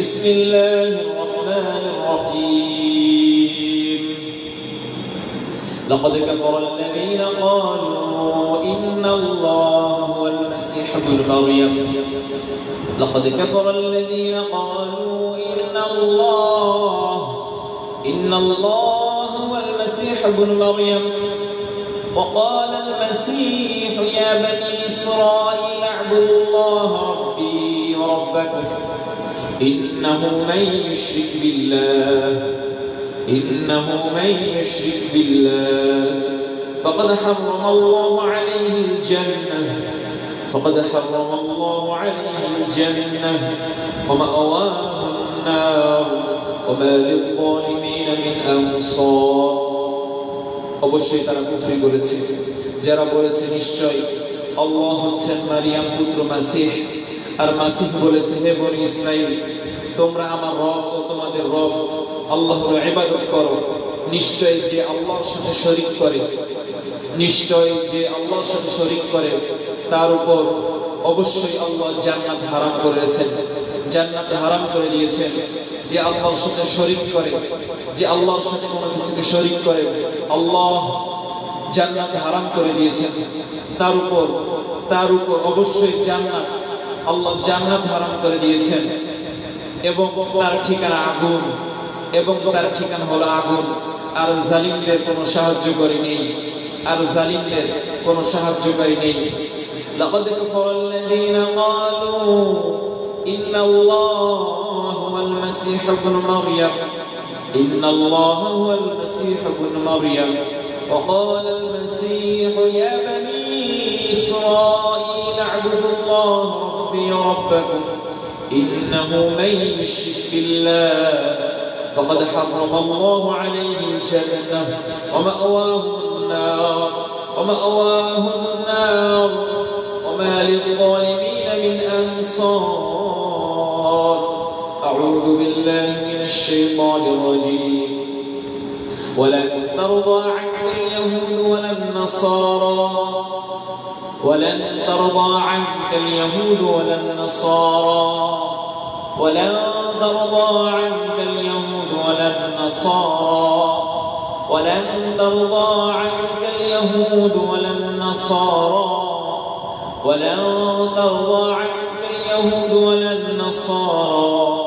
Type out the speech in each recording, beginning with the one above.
بسم الله الرحمن الرحيم. لقد كفر الذين قالوا إن الله هو المسيح ابن مريم. لقد كفر الذين قالوا إن الله إن الله هو المسيح ابن مريم. وقال المسيح يا بني إسرائيل اعبدوا الله ربي. وربكم إنه من يشرك بالله إنه من يشرك بالله فقد حرم الله عليه الجنة فقد حرم الله عليه الجنة ومأواه النار وما للظالمين من أنصار অবশ্যই তারা কুফরি করেছে যারা বলেছে নিশ্চয় আল্লাহ হচ্ছেন মারিয়াম পুত্র মাসিহ আর মাসিহ বলেছে, হে বনি ইসরাইল, তোমরা আমার রব ও তোমাদের রব, আল্লাহর ইবাদত করো। নিশ্চয় যে আল্লাহর সাথে শরিক করে, নিশ্চয় যে আল্লাহর সাথে শরিক করে, তার উপর অবশ্যই আল্লাহ জান্নাত হারাম করেছেন জান্নাতে হারাম করে দিয়েছেন যে আল্লাহর সাথে শরিক করে, যে আল্লাহর সাথে কোনো কিছুকে শরিক করে, আল্লাহ জান্নাতে হারাম করে দিয়েছেন। তার উপর তার উপর অবশ্যই জান্নাত আল্লাহ জান্নাত হারাম করে দিয়েছেন এবং তার ঠিকানা আগুন এবং তার ঠিকানা হলো আগুন আর জালিমদের কোনো সাহায্যকারী নেই আর জালিমদের কোনো সাহায্যকারী নেই لقد كفر الذين قالوا إن الله هو المسيح ابن مريم إن الله هو المسيح ابن مريم وقال المسيح يا بني إسرائيل اعبدوا الله ربي وربكم إنه من يشرك بالله فقد حرم الله عليه الجنة ومأواه النار ومأواه النار. وما للظالمين من أنصار. أعوذ بالله من الشيطان الرجيم. ولن ترضى عنك اليهود ولا النصارى. ولن ترضى عنك اليهود ولا النصارى. ولن ترضى عنك اليهود ولا النصارى. ولن ترضى عنك اليهود ولا النصارى. ولن ترضى عنك اليهود ولا النصارى.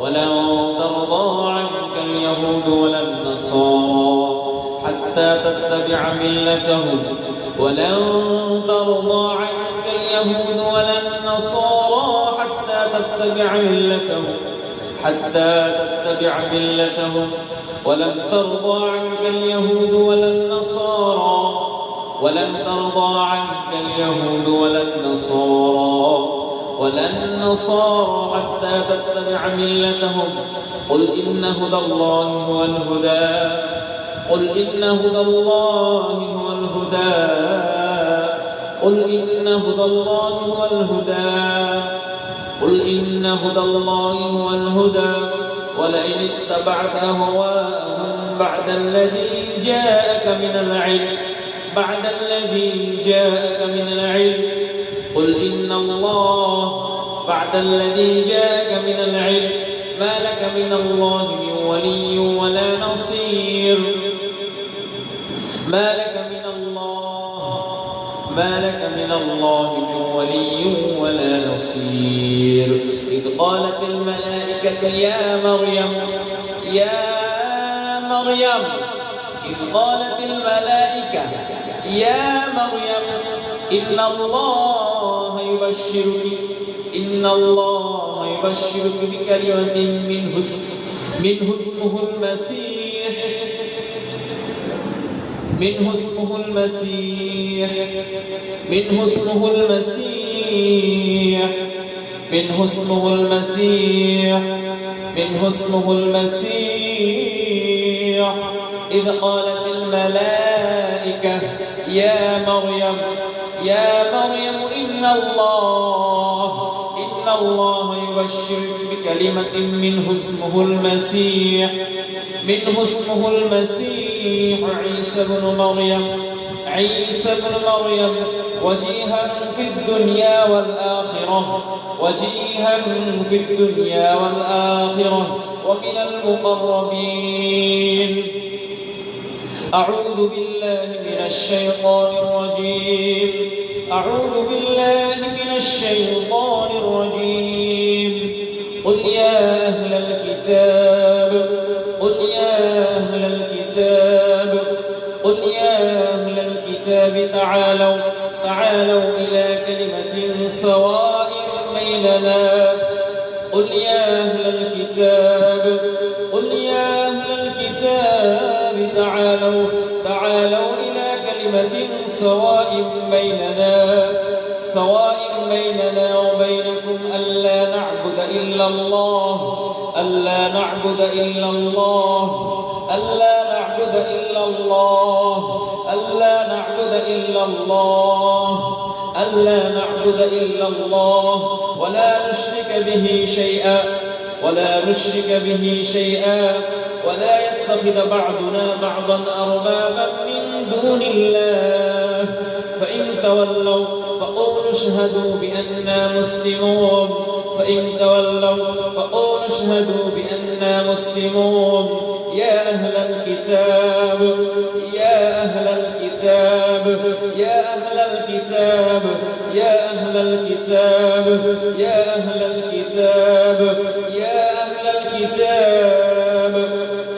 ولن ترضى عنك اليهود ولا النصارى. حتى تتبع ملتهم ولن ترضى عنك اليهود ولا النصارى حتى تتبع ملتهم حتى تتبع ملتهم. ولن ترضى عنك اليهود ولا النصارى ولن ترضى عنك اليهود ولا النصارى. ولا النصارى حتى تتبع ملتهم. قل إن هدى الله هو الهدى. قل إن هدى الله هو الهدى. قل إن هدى الله هو الهدى. قل إن هدى الله هو الهدى. ولئن اتبعت أهواءهم بعد الذي جاءك من العلم بعد الذي جاءك من العلم. قل إن الله بعد الذي جاءك من العلم. ما لك من الله من ولي ولا نصير. لك من الله؟ ما لك من الله من ولي ولا نصير. إذ قالت الملائكة يا مريم يا مريم. إذ قالت الملائكة يا مريم إن الله يبشرك إن الله يبشرك بكلمة منه اسمه المسيح. منه اسمه المسيح. منه اسمه المسيح. منه اسمه المسيح. منه اسمه المسيح. إذ قالت الملائكة يا مريم يا مريم إن الله إن الله يبشرك بكلمة منه اسمه المسيح. منه اسمه المسيح. عيسى بن مريم عيسى ابن مريم وجيها في الدنيا والآخرة وجيها في الدنيا والآخرة ومن المقربين. أعوذ بالله من الشيطان الرجيم أعوذ بالله من الشيطان الرجيم. الكتاب تعالوا تعالوا إلى كلمة سواء بيننا. قل يا أهل الكتاب قل يا أهل الكتاب تعالوا تعالوا إلى كلمة سواء بيننا. سواء بيننا وبينكم ألا نعبد إلا الله ألا نعبد إلا الله. إلا الله ألا نعبد إلا الله ولا نشرك به شيئا ولا نشرك به شيئا ولا يتخذ بعضنا بعضا أربابا من دون الله. فإن تولوا فقولوا اشهدوا بأننا مسلمون. فإن تولوا فقولوا اشهدوا بأننا مسلمون. يا أهل الكتاب يا أهل يا أهل الكتاب يا أهل الكتاب يا أهل الكتاب يا أهل الكتاب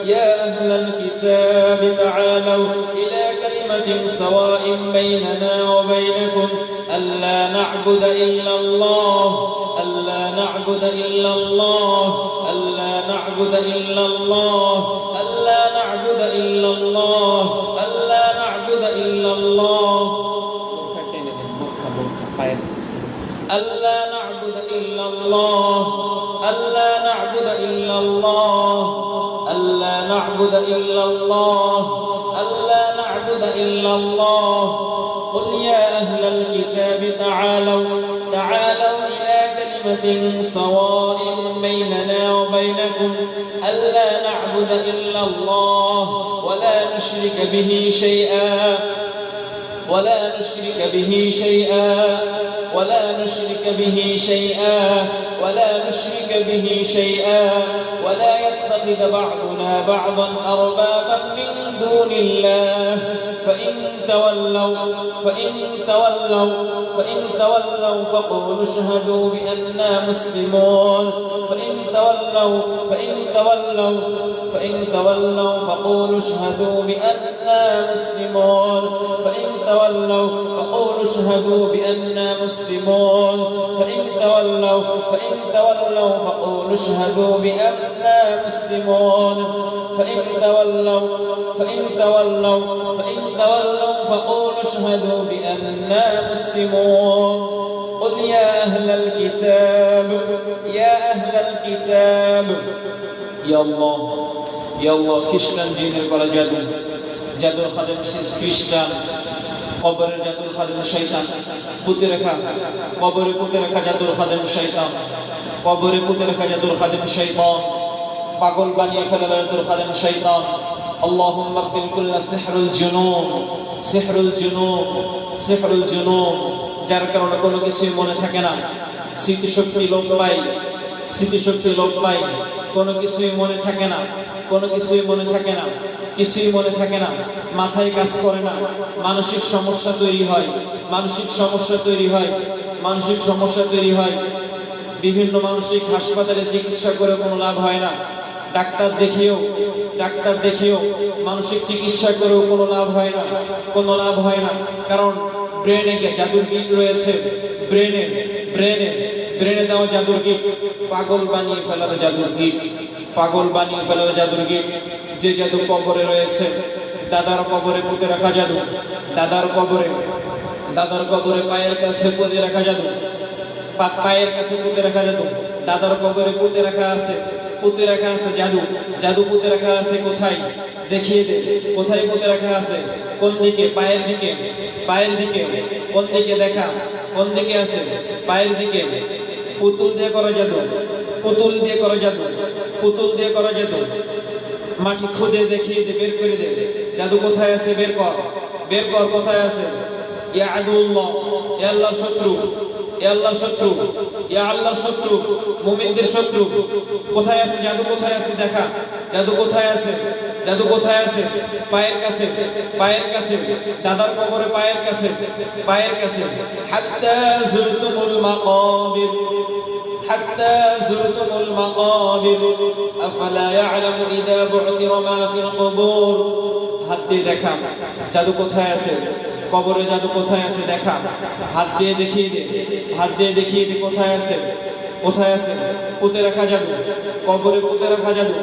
يا أهل الكتاب تعالوا إلى كلمة سواء بيننا وبينكم. ألا نعبد إلا الله ألا نعبد إلا الله ألا نعبد إلا الله. ألا نعبد إلا الله. ألا نعبد إلا الله. ألا نعبد إلا الله. ألا نعبد إلا الله. قل يا أهل الكتاب تعالوا. تعالوا إلى كلمة سواء بيننا وبينكم. ألا نعبد إلا الله ولا نشرك به شيئا. ولا نشرك به شيئا ولا نشرك به شيئا ولا نشرك به شيئا ولا يتخذ بعضنا بعضا أربابا من دون الله. فإن تولوا فإن تولوا فإن تولوا فقولوا اشهدوا بأننا مسلمون. فإن تولوا فإن تولوا فإن تولوا فقولوا اشهدوا بأننا مسلمون. فإن تولوا فقولوا اشهدوا بأننا مسلمون. فإن تولوا فإن تولوا فقولوا اشهدوا بأننا مسلمون. فإن تولوا فإن تولوا فإن تولوا فقولوا اشهدوا بأننا مسلمون قل يا أهل الكتاب يا أهل الكتاب يا الله يا الله খ্রিস্টান জিনের করা জাদু জাদুর খাদেম খ্রিস্টান কবরের জাদুর খাদেম শৈতান পুঁতে রেখা কবরে পুঁতে রেখা জাদুর খাদেম শৈতান কবরে পুঁতে রেখা জাদুর খাদেম শৈতান পাগল বানিয়ে ফেলার জাদুর খাদেম শৈতান اللهم ابدل كل سحر الجنون سحر الجنون سحر الجنون যার কারণে কোনো কিছুই মনে থাকে না স্মৃতিশক্তি লোপ পাই স্মৃতিশক্তি লোপ পাই কোনো কিছুই মনে থাকে না কোনো কিছুই মনে থাকে না কিছুই মনে থাকে না মাথায় কাজ করে না মানসিক সমস্যা তৈরি হয় মানসিক সমস্যা তৈরি হয় মানসিক সমস্যা তৈরি হয় বিভিন্ন মানসিক হাসপাতালে চিকিৎসা করে কোনো লাভ হয় না ডাক্তার দেখিয়েও ডাক্তার দেখিয়েও মানসিক চিকিৎসা করেও কোনো লাভ হয় না, কোনো লাভ হয় না। কারণ ব্রেনে জাদুর গিট রয়েছে, ব্রেনে ব্রেনে ব্রেনে দেওয়া জাদুর গিট পাগল বানিয়ে ফেলার জাদুর গিট পাগল বানিয়ে ফেলার জাদুর গিট যে জাদু কবরে রয়েছে, দাদার কবরে পুঁতে রাখা জাদু, দাদার কবরে দাদার কবরে পায়ের কাছে পুঁতে রাখা জাদু পায়ের কাছে পুঁতে রাখা জাদু, দাদার কবরে পুঁতে রাখা আছে। পুঁতে রাখা আছে জাদু। জাদু পুঁতে রাখা আছে কোথায়? দেখিয়ে দে। কোথায় পুঁতে রাখা আছে? কোন দিকে? পায়ের দিকে। পায়ের দিকে। কোন দিকে? দেখা। কোন দিকে আছে? পায়ের দিকে। পুতুল দিয়ে করা জাদু। পুতুল দিয়ে করা জাদু। পুতুল দিয়ে করা জাদু। মাটি খুদে দেখিয়ে দে, বের করে দে। জাদু কোথায় আছে? বের কর। বের কর, কোথায় আছে? ইয়া আদুল্লাহ। এ আল্লাহর শত্রু। এ আল্লাহর শত্রু ইয়া আল্লাহর শত্রু মুমিনদের শত্রু কোথায় আছে জাদু কোথায় আছে দেখা জাদু কোথায় আছে জাদু কোথায় আছে পায়ের কাছে পায়ের কাছে দাদার কবরে পায়ের কাছে পায়ের কাছে হাত্তা যুরতুমুল মাকাবির حتى زرتم المقابر أفلا يعلم إذا بعثر ما في القبور হাত দিয়ে দেখা জাদু কোথায় আছে কবরে জাদু কোথায় আছে দেখা? হাত দিয়ে দেখিয়ে দে, হাত দিয়ে দেখিয়ে দে কোথায় আছে? কোথায় আছে? পুঁতে রাখা জাদু। কবরে পুঁতে রাখা জাদু।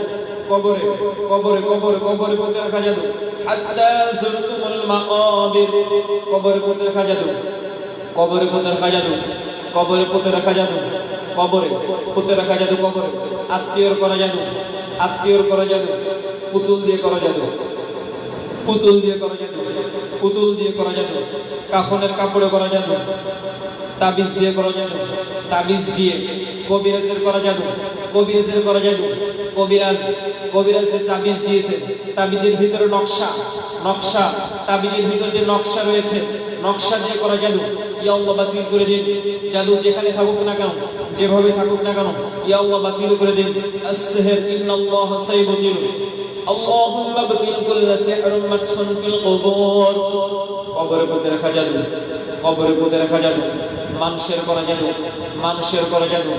কবরে কবরে কবরে কবরে পুঁতে রাখা জাদু। হাত্তা মাকাবির কবরে পুঁতে রাখা জাদু। কবরে পুঁতে রাখা জাদু। কবরে পুঁতে রাখা জাদু। কবরে পুঁতে রাখা জাদু কবরে। আত্মীয়র করা জাদু। আত্মীয়র করা জাদু। পুতুল দিয়ে করা জাদু। পুতুল দিয়ে করা পুতুল দিয়ে করা জাদু, কাফনের কাপড়ে করা জাদু, তাবিজ দিয়ে করা জাদু, তাবিজ দিয়ে কবিরাজের করা জাদু, কবিরাজের করা জাদু, কবিরাজ কবিরাজ যে তাবিজ দিয়েছে, তাবিজের ভিতরে নকশা নকশা, তাবিজের ভিতরে যে নকশা রয়েছে, নকশা দিয়ে করা জাদু, ইয়া আল্লাহ বাতিল করে দিন। জাদু যেখানে থাকুক না কেন, যেভাবে থাকুক না কেন, ইয়া আল্লাহ বাতিল করে দিন। আস-সিহর ইন্নাল্লাহ সাইয়ুতিল اللهم ابطل كل سحر مدفون في القبور কবরে পুঁতে রাখা জাদু কবরে পুঁতে রাখা জাদু মানুষের করা জাদু মানুষের করা জাদু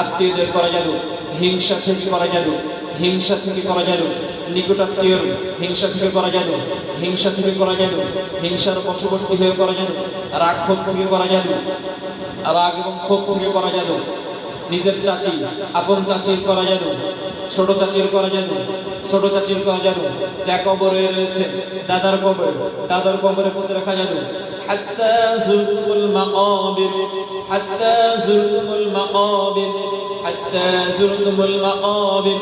আত্মীয়দের করা জাদু হিংসা থেকে করা জাদু হিংসা থেকে করা জাদু নিকটাত্মীয়র হিংসা থেকে করা জাদু হিংসা থেকে করা জাদু হিংসার বশবর্তী হয়ে করা জাদু রাগ ক্ষোভ থেকে করা জাদু রাগ এবং ক্ষোভ থেকে করা জাদু নিজের চাচি আপন চাচির করা জাদু ছোট চাচির করা জাদু ছোট চাচির করা জাদু যা কবরে রয়েছে দাদার কবর দাদার কবরে পুঁতে রাখা জাদু حتى زرتم المقابر حتى زرتم المقابر حتى زرتم المقابر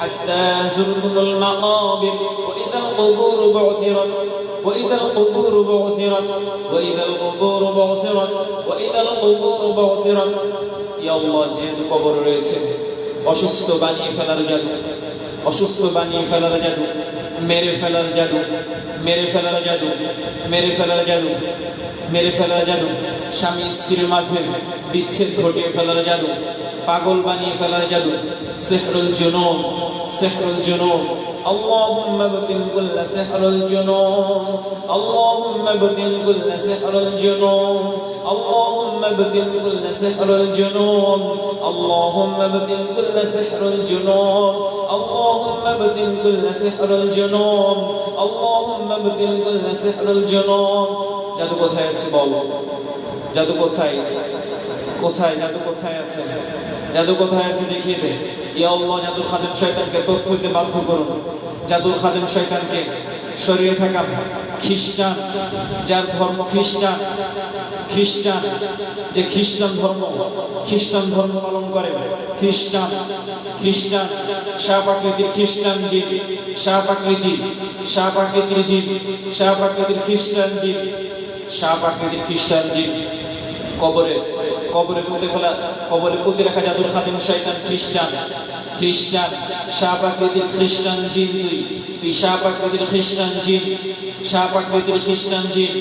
حتى زرتم المقابر وإذا القبور بعثرت وإذا القبور بعثرت وإذا القبور بعثرت وإذا القبور بعثرت يا الله جهد কবর রয়েছে অসুস্থ বানিয়ে ফেলার জাদু অসুস্থ বানিয়ে ফেলার জাদু মেরে ফেলার জাদু মেরে ফেলার জাদু মেরে ফেলার জাদু মেরে ফেলার জাদু স্বামী স্ত্রীর মাঝে বিচ্ছেদ ঘটিয়ে ফেলার জাদু পাগল বানিয়ে ফেলার জাদু সেহরুল জুনুন সেহরুল জুনুন اللهم ابطل كل سحر الجنون اللهم ابطل كل سحر الجنون اللهم ابطل كل سحر الجنون اللهم ابطل كل سحر الجنون اللهم ابطل كل سحر الجنون اللهم ابطل كل سحر الجنون জাদু কোথায় আছে বল জাদু কোথায় কোথায় জাদু কোথায় আছে জাদু কোথায় আছে দেখিয়ে দে ইয়া আল্লাহ জাদুর খাদেম শয়তানকে তথ্য দিতে বাধ্য করুন জাদুর খাদেম শয়তানকে সরিয়ে থাকা খ্রিস্টান, যার ধর্ম খ্রিস্টান খ্রিস্টান, যে খ্রিস্টান ধর্ম খ্রিস্টান ধর্ম পালন করে, খ্রিস্টান খ্রিস্টান সাপাকৃতির খ্রিস্টান জীব সাপাকৃতি সাপাকৃতির জীব সাপাকৃতির খ্রিস্টান জীব সাপাকৃতির খ্রিস্টান জীব। কবরে কবরে পুঁতে ফেলা, কবরে পুঁতে রাখা জাদুর খাদিম শয়তান খ্রিস্টান খ্রিস্টান সাপাকৃতির খ্রিস্টান জিন তুই তুই সাপাকৃতির খ্রিস্টান জিন সাপাকৃতির খ্রিস্টান জিন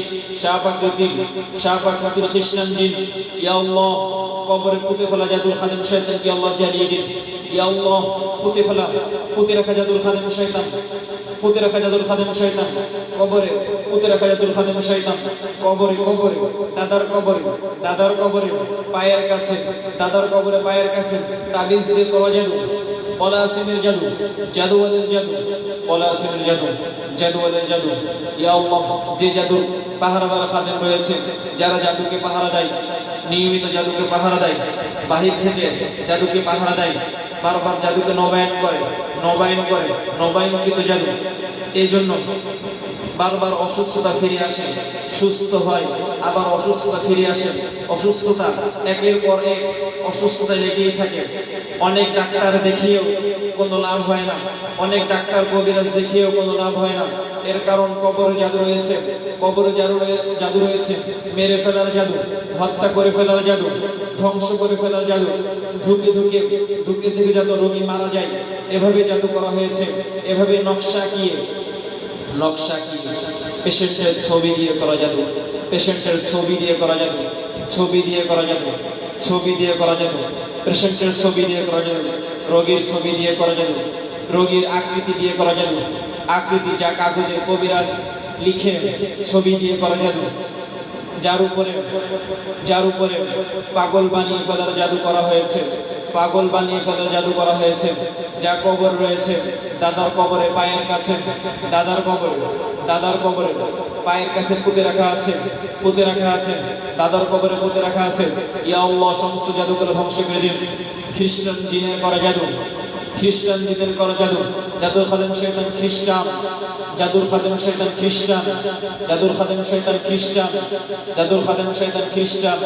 সাপাকৃতির সাপাকৃতির খ্রিস্টান জিন। ইয়া আল্লাহ, কবরে পুঁতে ফেলা জাদুর খাদিম শয়তানকে আল্লাহ জ্বালিয়ে দিন। ইয়া আল্লাহ, পুঁতে ফেলা, পুঁতে রাখা জাদুর খাদিম শয়তান, পুঁতে রাখা জাদুর খাদিম শয়তান। কবরে পুঁতে রাখা জাদুর খাদিম শয়তান। কবরে কবরে, দাদার কবরে দাদার কবরে, পায়ের কাছে, দাদার কবরে পায়ের কাছে তাবিজ দিয়ে করা জাদু। পলাসিমের জাদু জাদুয়ালের জাদু পলাসিমের জাদু জাদুয়ালের জাদু। ইয়া আল্লাহ, যে জাদু পাহারাদার খাদেম রয়েছে, যারা জাদুকে পাহারা দেয়, নিয়মিত জাদুকে পাহারা দেয়, বাহির থেকে জাদুকে পাহারা দেয়, বারবার জাদুকে নবায়ন করে নবায়ন করে, নবায়নকৃত জাদু। এই জন্য বারবার অসুস্থতা ফিরে আসে, সুস্থ হয়, আবার অসুস্থতা ফিরে আসে। অসুস্থতা একের পর এক অসুস্থতা লেগেই থাকে। অনেক ডাক্তার দেখিয়েও কোনো লাভ হয় না। অনেক ডাক্তার কবিরাজ দেখিয়েও কোনো লাভ হয় না। এর কারণ কবরে জাদু রয়েছে। কবরে জাদু জাদু রয়েছে। মেরে ফেলার জাদু, হত্যা করে ফেলার জাদু, ধ্বংস করে ফেলার জাদু। ধুকে ধুকে ধুকে ধুকে যত রোগী মারা যায়, এভাবে জাদু করা হয়েছে। এভাবে নকশা কিয়ে নকশা কি? পেশেন্টের ছবি দিয়ে করা জাদু। পেশেন্টের ছবি দিয়ে করা জাদু। ছবি দিয়ে করা জাদু। ছবি দিয়ে করা জাদু। পেশেন্টের ছবি দিয়ে করা জাদু। রোগীর ছবি দিয়ে করা জাদু। রোগীর আকৃতি দিয়ে করা জাদু। আকৃতি যা কাগজে কবিরাজ লিখে ছবি দিয়ে করা জাদু। যার উপরে যার উপরে পাগল বানিয়ে ফেলার জাদু করা হয়েছে। পাগল বানিয়ে ফেলার জাদু করা হয়েছে। যা কবর রয়েছে, দাদার কবরে পায়ের কাছে, দাদার কবরে দাদার কবরে পায়ের কাছে পুঁতে রাখা আছে, পুঁতে রাখা আছে, দাদার কবরে পুঁতে রাখা আছে। ইয়া আল্লাহ, সমস্ত জাদুগুলো ধ্বংস করে দিন। খ্রিস্টান জিনের করা জাদু, খ্রিস্টান জিনের করা জাদু। জাদুর খাদেম শৈতান খ্রিস্টান, জাদুর খাদেম শৈতান খ্রিস্টান, জাদুর খাদেম শৈতান খ্রিস্টান, জাদুর খাদেম শৈতান খ্রিস্টান।